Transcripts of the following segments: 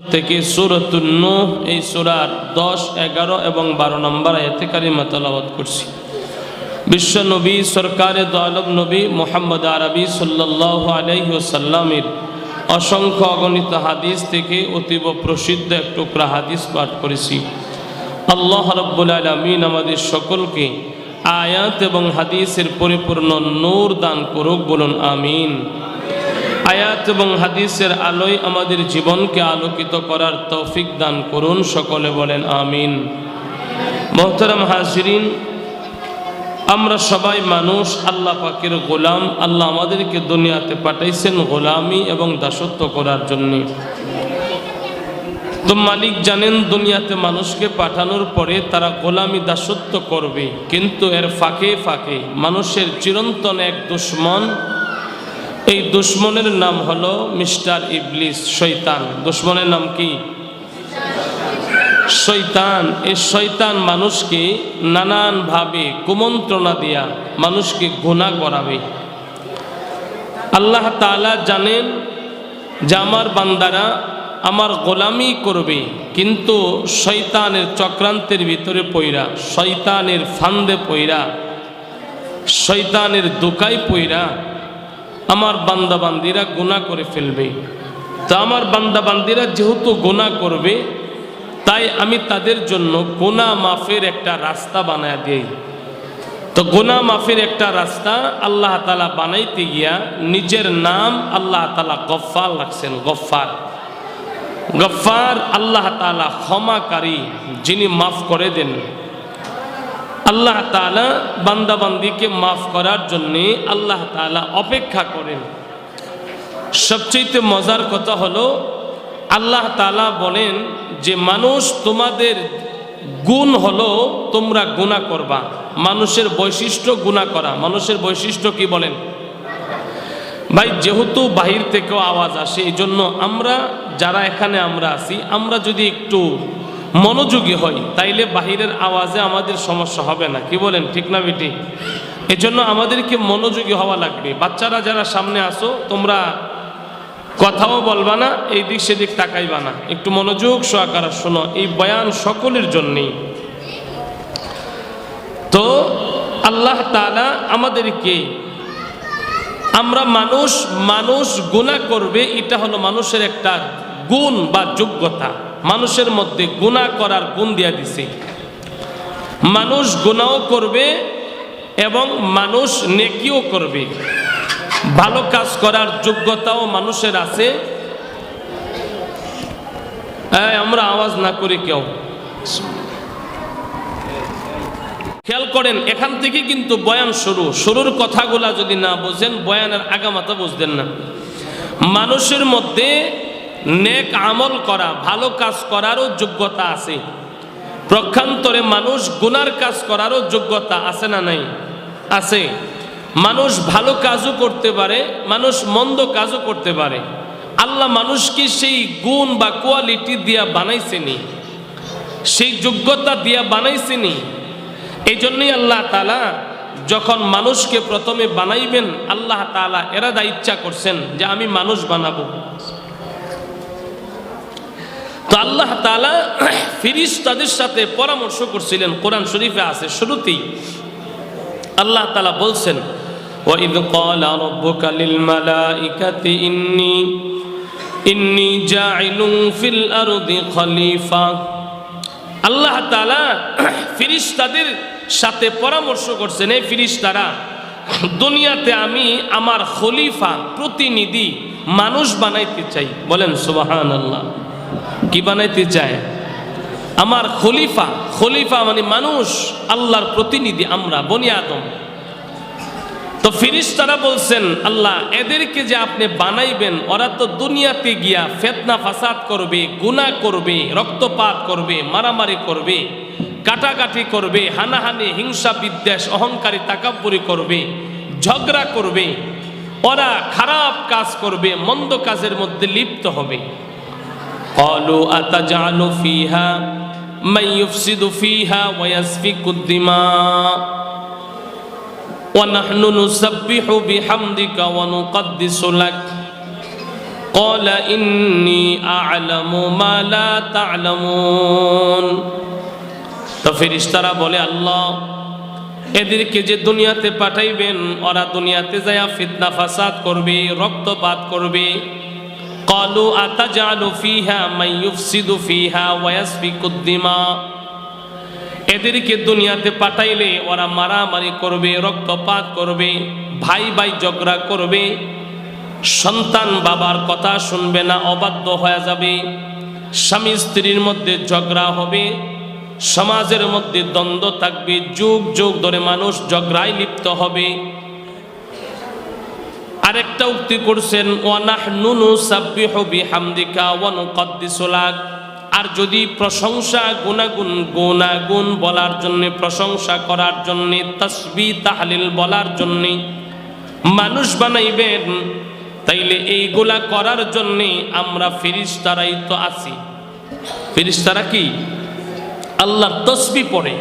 থেকে সুরতুন নূহ, এই সুরার দশ, এগারো এবং বারো নম্বর আয়াতে কারিমা তেলাওয়াত করছি। বিশ্ব নবী, সরকারে দয়ালব নবী মোহাম্মদ আরবি সাল্লাহ আলাইসাল্লামের অসংখ্য অগণিত হাদিস থেকে অতীব প্রসিদ্ধ এক টুকরা হাদিস পাঠ করেছি। আল্লাহ রব্বুল আলমিন আমাদের সকলকে আয়াত এবং হাদিসের পরিপূর্ণ নূর দান করুক, বলুন আমিন। আয়াত এবং হাদিসের আলোয় আমাদের জীবনকে আলোকিত করার তৌফিক দান করুন। সকলে বলেন আমিন। মোহতারাম হাজরিন, আমরা সবাই মানুষ, আল্লাহ পাকের গোলাম, আল্লাহ আমাদেরকে দুনিয়াতে পাঠাইছেন গোলামি এবং দাসত্ব করার জন্যে। তো মালিক জানেন, দুনিয়াতে মানুষকে পাঠানোর পরে তারা গোলামি, দাসত্ব করবে। কিন্তু এর ফাঁকে ফাঁকে মানুষের চিরন্তন এক দুশ্মন এই দুশ্মনের নাম হলো মিস্টার ইবলিস শৈতান দুশ্মনের নাম কি? শৈতান এই শৈতান মানুষকে নানানভাবে কুমন্ত্রণা দিয়া, মানুষকে গুণা করাবে। আল্লাহ তাআলা জানেন যে আমার বান্দারা আমার গোলামি করবে, কিন্তু শৈতানের চক্রান্তের ভিতরে পইরা শৈতানের ফান্দে পইরা শৈতানের দোকায় পইরা আমার বান্দাবান্দিরা গুণা করে ফেলবে। তা আমার বান্দাবান্দিরা যেহেতু গুণা করবে, তাই আমি তাদের জন্য গোনা মাফের একটা রাস্তা বানায় দিই। তো গোনা মাফের একটা রাস্তা আল্লাহ তালা বানাইতে গিয়া নিজের নাম আল্লাহ তালা গফার রাখছেন গফার গফ্ফার আল্লাহ তালা ক্ষমাকারী যিনি মাফ করে দেন। আল্লাহ তালা বান্দাবান্দিকে মাফ করার জন্যে আল্লাহ তালা অপেক্ষা করেন। সবচেয়ে মজার কথা হলো, আল্লাহ তালা বলেন যে, মানুষ তোমাদের গুণ হলো তোমরা গুণা করবা। মানুষের বৈশিষ্ট্য গুণা করা। মানুষের বৈশিষ্ট্য কি বলেন? ভাই, যেহেতু বাহির থেকেও আওয়াজ আসে এই জন্য আমরা, যারা এখানে আমরা আছি, আমরা যদি একটু মনোযোগী হই, তাইলে বাহিরের আওয়াজে আমাদের সমস্যা হবে না। কি বলেন? ঠিক না বেটি? এজন্য আমাদেরকে মনোযোগী হওয়া লাগবে। বাচ্চারা যারা সামনে আসো, তোমরা কথাও বলবা না এই দিক সেদিক তাকাইবা না। একটু মনোযোগ সহকারে শোনো, এই বয়ান সকলের জন্যেই। তো আল্লাহ তালা আমাদেরকে, আমরা মানুষ মানুষ গুণা করবে, এটা হলো মানুষের একটা গুণ বা যোগ্যতা। মানুষের মধ্যে গুণা করার গুণ দিয়া দিছে। মানুষ গুণাও করবে এবং মানুষ নেকিও করবে। ভালো কাজ করার যোগ্যতাও মানুষের আছে। আমরা আওয়াজ না করি কেউ। খেয়াল করেন, এখান থেকে কিন্তু বয়ান শুরু। শুরুর কথাগুলা যদি না বোঝেন, বয়ানের আগামাতা বুঝতেন না। মানুষের মধ্যে নেক আমল করা, ভালো কাজ করারও যোগ্যতা আছে। প্রক্ষান্তরে মানুষ গুনার কাজ করারও যোগ্যতা আছে না নাই? আছে। মানুষ ভালো কাজও করতে পারে, মানুষ মন্দ কাজও করতে পারে। আল্লাহ মানুষকে সেই গুণ বা কোয়ালিটি দিয়া বানাইছেনি। সেই যোগ্যতা দিয়া বানাইছেনি। এই জন্যই আল্লাহ তালা যখন মানুষকে প্রথমে বানাইবেন, আল্লাহ তালা এরাদা ইচ্ছা করছেন যে আমি মানুষ বানাবো। তো আল্লাহ তালা ফিরিস তাদের সাথে পরামর্শ করছিলেন কোরআন শরীফে আছে শুরুতেই আল্লাহ তালা বলছেন وَإِذْ قَالَ رَبُّكَ لِلْمَلَائِكَةِ إِنِّي إِنِّي جَاعِلٌ فِي الْأَرْضِ خَلِيفَةً আল্লাহ তাআলা ফিরিস্তাদের সাথে পরামর্শ করছেন এই ফিরিস্তারা দুনিয়াতে আমি আমার খলিফা প্রতিনিধি মানুষ বানাইতে চাই বলেন সুবাহান আল্লাহ কি বানাইতে চায়? আমার খলিফা খলিফা মানে মানুষ, আল্লাহর প্রতিনিধি আমরা, বনি আদম। তো ফিরিস্তারা বলছেন, আল্লাহ, এদেরকে যে আপনি বানাইবেন, ওরা তো দুনিয়াতে গিয়া ফেতনা ফাসাদ করবে, গুনাহ করবে, রক্তপাত করবে, মারামারি করবে, কাটাকাটি করবে, হানাহানি, হিংসা, বিদ্বেষ, অহংকারী, তাকাব্বরি করবে, ঝগড়া করবে, ওরা খারাপ কাজ করবে, মন্দ কাজের মধ্যে লিপ্ত হবে। قالوا أتجعل فيها من يفسد فيها ويسفك الدماء ونحن نسبح بحمدك ونقدس لك قال إني أعلم ما لا تعلمون তো ফেরিস্তারা বলে আল্লাহ এদেরকে যে দুনিয়াতে পাঠাইবেন ওরা দুনিয়াতে যায়া ফিতনা ফাসাদ করবে রক্তপাত করবে قالوا أتجعل فيها من يفسد فيها ويسفك الدماء এদেরকে দুনিয়াতে পাঠাইলে ওরা মারামারি করবে রক্তপাত করবে ভাই ভাই ঝগড়া করবে সন্তান বাবার কথা শুনবে না অবাধ্য হয়ে যাবে স্বামী স্ত্রীর মধ্যে ঝগড়া হবে সমাজের মধ্যে দ্বন্দ্ব থাকবে যুগ যুগ ধরে মানুষ ঝগড়ায় লিপ্ত হবে আরেকটা উক্তি করছেন ওয়ানাহ নুনু সাব্বিহু বিহামদিকা ওয়া নুকদ্দিসু লাক। আর যদি প্রশংসা গুণাগুণ গুণাগুণ বলার জন্য, প্রশংসা করার জন্য, তসবি তাহলিল বলার জন্য মানুষ বানাইবেন, তাইলে এইগুলা করার জন্য আমরা ফিরিস্তারাই তো আছি। ফিরিস্তারা কি? আল্লাহর তসবি পড়ে।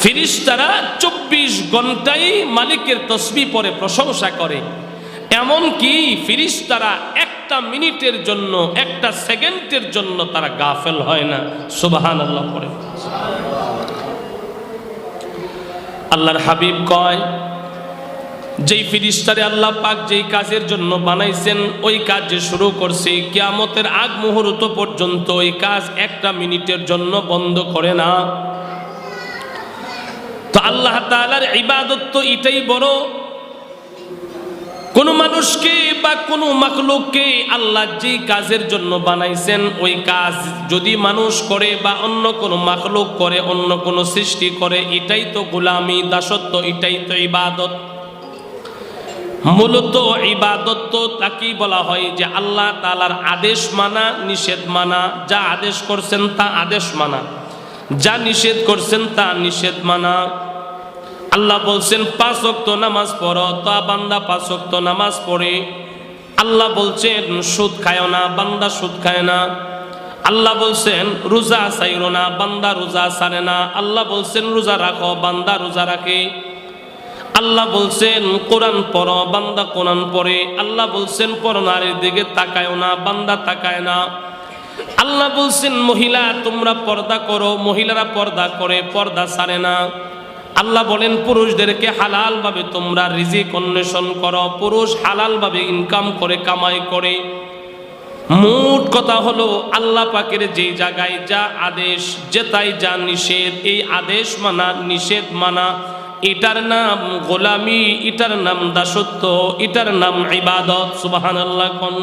ফিরিস্তারা চব্বিশ ঘন্টাই মালিকের তসবি পরে প্রশংসা করে। এমন কি ফিরিস্তারা একটা মিনিটের জন্য, একটা সেকেন্ডের জন্য তারা গাফেল হয় না। সুবাহান আল্লাহ করে আল্লাহর হাবিব কয়, যেই ফিরিস্তারে আল্লাহ পাক যেই কাজের জন্য বানাইছেন, ওই কাজ যে শুরু করছে, কিয়ামতের আগ মুহূর্ত পর্যন্ত ওই কাজ একটা মিনিটের জন্য বন্ধ করে না। তো আল্লাহ তাআলার ইবাদত তো এটাই বড় কোন মানুষকে বা কোন মাকলুককে আল্লাহ যে কাজের জন্য বানাইছেন, ওই কাজ যদি মানুষ করে বা অন্য কোন মাকলুক করে, অন্য কোন সৃষ্টি করে, এটাই তো গোলামি, দাসত্ব, এটাই তো ইবাদত। মূলত ইবাদত তো তাকেই বলা হয় যে আল্লাহ তালার আদেশ মানা, নিষেধ মানা। যা আদেশ করছেন তা আদেশ মানা। যা নিষেধ করছেন তা নিষেধ মানা। আল্লাহ বলছেন, পাঁচ অক্ত নামাজ পড়ো, তা বান্দা পাঁচ অক্ত নামাজ পড়ে। আল্লাহ বলছেন, সুদ খায় না, বান্দা সুদ খায় না। আল্লাহ বলছেন, রোজা চাইরো না, বান্দা রোজা সারে না। আল্লাহ বলছেন, রোজা রাখো, বান্দা রোজা রাখে। আল্লাহ বলছেন, কোরআন পড়ো, বান্দা কোরআন পড়ে। আল্লাহ বলছেন পর নারীর দিকে তাকায় না, বান্দা তাকায় না। আল্লাহ বলছেন, মহিলা, তোমরা পর্দা করো, মহিলারা পর্দা করে, পর্দা সারে না। আল্লাহ বলেন, পুরুষদেরকে হালাল ভাবে তোমরা রিজিক অন্বেষণ করো, পুরুষ হালাল ভাবে ইনকাম করে, কামাই করে। মোট কথা হলো, আল্লাহ পাকের যেই জায়গায় যা আদেশ যেটাই যা নিষেধ, এই আদেশ মানা, নিষেধ মানা, এটার নাম গোলামি, এটার নাম দাসত্ব, এটার নাম ইবাদত সুবাহান আল্লাহ কোন।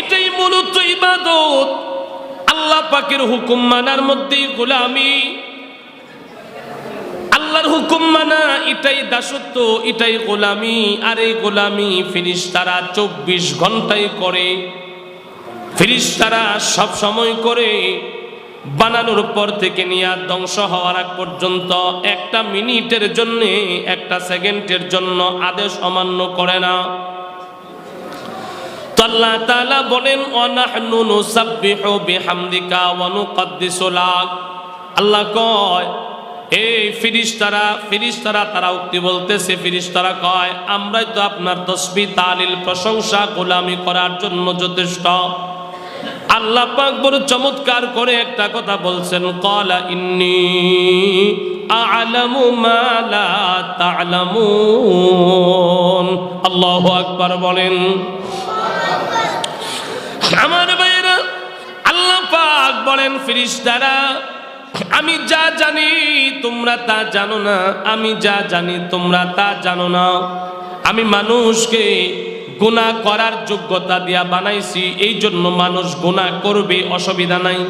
এটাই মূলত ইবাদত। আল্লাহ পাকের হুকুম মানার মধ্যেই গোলামি আল্লাহর হুকুম মানা, এটাই দাসত্ব, এটাই গোলামি। আর এই গোলামি ফিরিস্তারা চব্বিশ ঘন্টায় করে। ফিরিস্তারা সব সময় করে। বানানোর পর থেকে নিয়ে ধ্বংস হওয়ার আগ পর্যন্ত একটা মিনিটের জন্য, একটা সেকেন্ডের জন্য আদেশ অমান্য করে না। আল্লাহ তাআলা বলেন অনাহনু নুসাব্বিহু বিহামদিকা ওয়া নুকদ্দিসু আল্লাহ কয় এই ফিরিস্তারা ফিরিস্তারা তারা উক্তি বলতেছে, ফিরিস্তারা কয়, আমরাই তো আপনার তসবি, তালিল, প্রশংসা, গোলামি করার জন্য যথেষ্ট। আল্লাহ পাক চমৎকার করে একটা কথা বলছেন, কলা ইন্নি আলামু মা লা তা'লামুন। আল্লাহু আকবার বলেন। আমার ভাইরা আল্লাহ পাক বলেন, ফিরিস্তারা আমি যা জানি, তোমরা তা জানো না। আমি যা জানি, তোমরা তা জানো না। আমি মানুষকে গুনাহ করার যোগ্যতা দিয়া বানাইছি, এই জন্য মানুষ গুনাহ করবে, অসুবিধা নাই।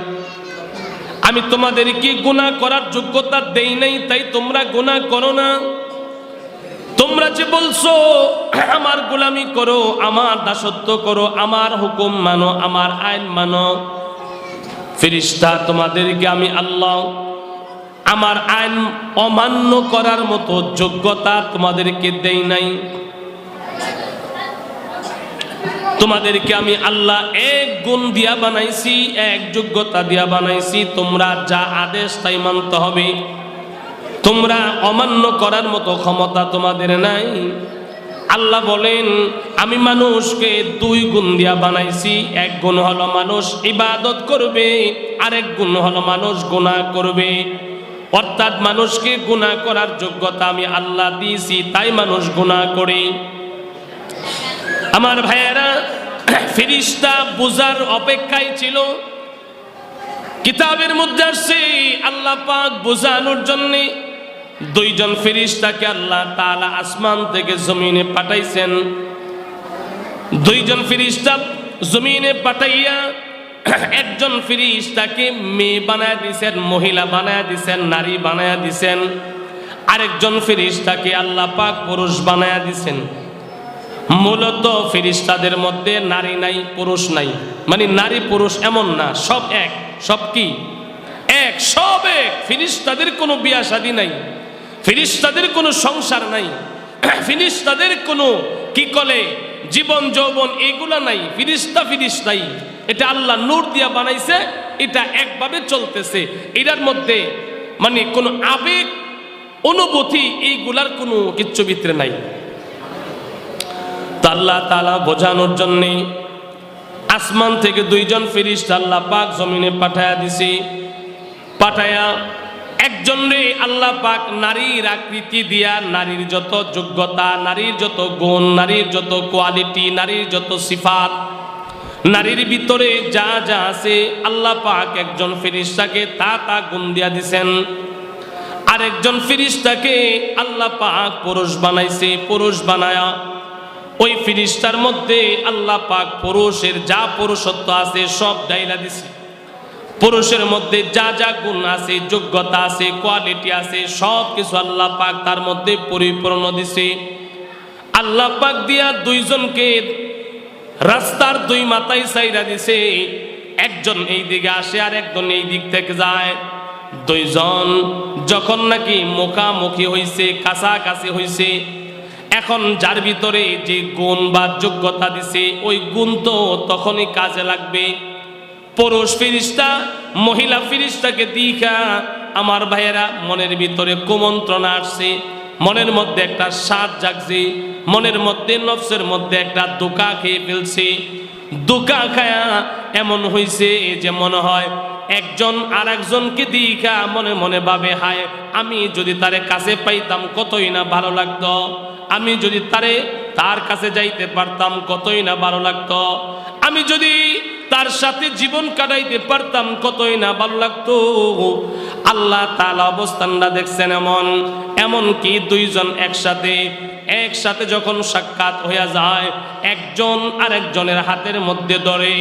আমি তোমাদের কি গুনাহ করার যোগ্যতা দেই নাই, তাই তোমরা গুনাহ করো না। তোমরা যে বলছো, আমার গোলামি করো, আমার দাসত্ব করো, আমার হুকুম মানো, আমার আইন মানো ফিরিস্তা, তোমাদেরকে আমি আল্লাহ আমার আইন অমান্য করার মতো যোগ্যতা তোমাদেরকে দেই নাই। তোমাদেরকে আমি আল্লাহ এক গুণ দিয়া বানাইছি, এক যোগ্যতা দিয়া বানাইছি, তোমরা যা আদেশ তাই মানতে হবে। তোমরা অমান্য করার মতো ক্ষমতা তোমাদের নাই। আল্লাহ বলেন, আমি মানুষকে দুই গুণ দিয়া বানাইছি। এক গুণ হলো মানুষ ইবাদত করবে, আরেক গুণ হলো মানুষ গুণা করবে। অর্থাৎ মানুষকে গুনাহ করার যোগ্যতা আমি আল্লাহ দিয়েছি, তাই মানুষ গুনাহ করে। আমার ভাইয়েরা, ফিরিস্তা বুজার অপেক্ষায় ছিল। কিতাবের মধ্যে আসছে, আল্লাহ পাক বোঝানোর জন্যে দুইজন ফিরিস্তাকে আল্লাহ তালা আসমান থেকে জমিনে পাঠাইছেন। দুইজন ফিরিস্তা জমিনে পাঠাইয়া একজন ফিরিস্তাকে মেয়ে বানায় দিছেন, মহিলা বানায় দিছেন, নারী বানায় দিছেন। আরেকজন ফিরিস্তাকে আল্লাহ পাক পুরুষ বানায় দিছেন। মূলত ফিরিস্তাদের মধ্যে নারী নাই, পুরুষ নাই। মানে নারী পুরুষ এমন না, সব এক। সব কি? এক, সব এক। ফিরিস্তাদের কোনো বিয়া শাদী নাই। ফিরিস্তাদের কোনো সংসার নাই। ফিরিস্তাদের কোনো কি কলে? জীবন, যৌবন এগুলা নাই। ফিরিস্তা ফিরিস্তাই। এটা আল্লাহ নূর দিয়া বানাইছে, এটা একভাবে চলতেছে। এটার মধ্যে মানে কোনো আবেগ, অনুভূতি এইগুলার কোনো কিচ্ছু ভিতরে নাই। আল্লাহ তালা বোঝানোর জন্যে আসমান থেকে দুইজন ফিরিস্তা আল্লাহ পাক জমিনে পাঠায়া দিছে। পাঠায়া একজন রে আল্লাহ পাক নারীর আকৃতি দিয়া, নারীর যত যোগ্যতা, নারীর যত গুণ, নারীর যত কোয়ালিটি, নারীর যত সিফাত, নারীর ভিতরে যা যা আছে, আল্লাহ পাক একজন ফিরিস্তাকে তা তা গুণ দিয়া দিছেন। আরেকজন ফিরিস্তাকে আল্লাহ পাক পুরুষ বানাইছে, পুরুষ বানায়া ওই ফিরিস্তার মধ্যে আল্লাহ পাক পুরুষের যা পুরুষত্ব আছে সব ডাইলা দিছে। পুরুষের মধ্যে যা যা গুণ আছে, যোগ্যতা আছে কোয়ালিটি আছে সব কিছু আল্লাহ পাক তার মধ্যে পরিপূর্ণ দিছে। আল্লাহ পাক দিয়া দুইজনকে রাস্তার দুই মাথায় সাইরা দিছে। একজন এই দিকে আসে আর একজন এই দিক থেকে যায়। দুইজন যখন নাকি মুখামুখি হইছে, কাছাকাছি হইছে, এখন যার ভিতরে যে গুণ বা যোগ্যতা দিছে, ওই গুণ তো তখনই কাজে লাগবে। পুরুষ ফিরিস্তা, মহিলা ফিরিস্তাকে দিঘা। আমার ভাইয়েরা, মনের ভিতরে কুমন্ত্রণা আসছে। মনের মধ্যে একটা স্বাদ জাগছে। মনের মধ্যে, নফসের মধ্যে একটা দোকা খেয়ে ফেলছে। দোকা খায়া এমন হইছে যে মনে হয় একজন আর একজনকে দিঘা মনে মনে ভাবে, হায়, আমি যদি তারে কাছে পাইতাম কতই না ভালো লাগতো। আমি যদি তারে, তার কাছে যাইতে পারতাম কতই না ভালো লাগতো। আমি যদি তার সাথে জীবন কাটাইতে পারতাম কতই না ভালো লাগতো। আল্লাহ তালা অবস্থানটা দেখছেন এমন এমন কি দুইজন একসাথে একসাথে যখন সাক্ষাৎ হইয়া যায়, একজন আরেকজনের হাতের মধ্যে ধরে।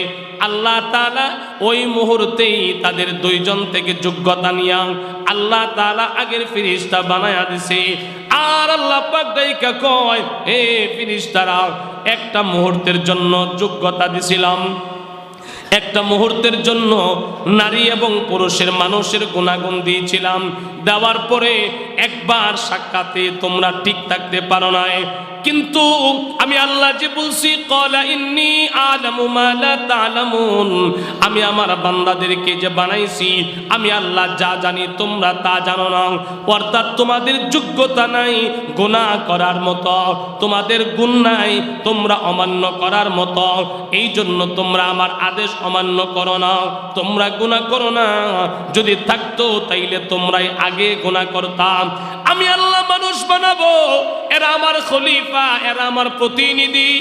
আল্লাহ তালা ওই মুহূর্তেই তাদের দুইজন থেকে যোগ্যতা নিয়া আল্লাহ তালা আগের ফিরিস্তা বানায়া দিছে। আর আল্লাহ পাক দাইকা কয়, হে ফিরিস্তারা, একটা মুহূর্তের জন্য যোগ্যতা দিছিলাম। একটা মুহূর্তের জন্য নারী এবং পুরুষের মানুষের গুণাগুণ দিয়েছিলাম। দেওয়ার পরে একবার সাক্ষাতে তোমরা ঠিক থাকতে পারো নাই। কিন্তু আমি আল্লাহ যে বলছি, কলা ইন্নি আলামু মা লা তালামুন। আমি আমার বান্দাদেরকে যে বানাইছি, আমি আল্লাহ যা জানি তোমরা তা জানো না। অর্থাৎ তোমাদের যোগ্যতা নাই গুনাহ করার মতো, তোমাদের গুণ নাই তোমরা অমান্য করার মতো। এই জন্য তোমরা আমার আদেশ অমান্য করো না, তোমরা গুনাহ করো না। যদি থাকতো, তাইলে তোমরাই আগে গুনাহ করতাম আমি আল্লাহ মানুষ বানাবো, এরা আমার খলিফা, এরা আমার প্রতিনিধি,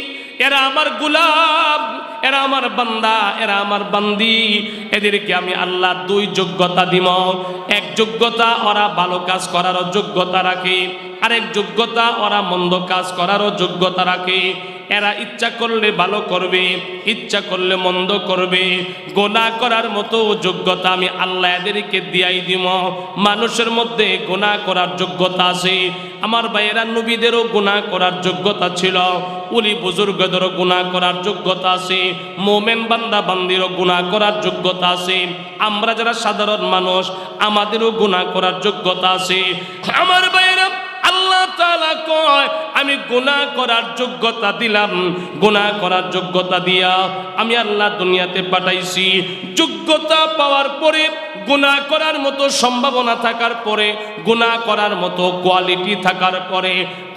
এরা আমার গুলাম, এরা আমার বান্দা, এরা আমার বান্দি। এদেরকে আমি আল্লাহ দুই যোগ্যতা দিব। এক যোগ্যতা ওরা ভালো কাজ করারও যোগ্যতা রাখে, আরেক যোগ্যতা ওরা মন্দ কাজ করারও যোগ্যতা রাখে। এরা ইচ্ছা করলে ভালো করবে, ইচ্ছা করলে মন্দ করবে। গোনা করার মতো যোগ্যতা আমি আল্লাহ এদেরকে দিয়াই দিব। মানুষের মধ্যে গোনা করার যোগ্যতা আছে। আমার ভাইয়েরা, নবীদেরও গুনাহ করার যোগ্যতা ছিল। উলি বুজুর্গদেরও গুনাহ করার যোগ্যতা আছে। মোমেন বান্দা বান্দিরও গুনাহ করার যোগ্যতা আছে। আমরা যারা সাধারণ মানুষ, আমাদেরও গুনাহ করার যোগ্যতা আছে। আমার ভাইয়েরা আমি গুনাহ করার যোগ্যতা দিলাম। গুনাহ করার যোগ্যতা দিয়া আমি আল্লাহ দুনিয়াতে পাঠাইছি। যোগ্যতা পাওয়ার পরে, গুনাহ করার মতো সম্ভাবনা থাকার পরে, গুনাহ করার মতো কোয়ালিটি থাকার পরে,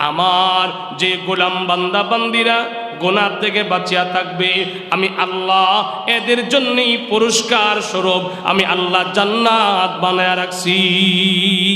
আমার যে গোলাম বান্দা বান্দিরা গোনার থেকে বাঁচিয়া থাকবে, আমি আল্লাহ এদের জন্যই পুরস্কার স্বরূপ আমি আল্লাহ জান্নাত বানায় রাখছি।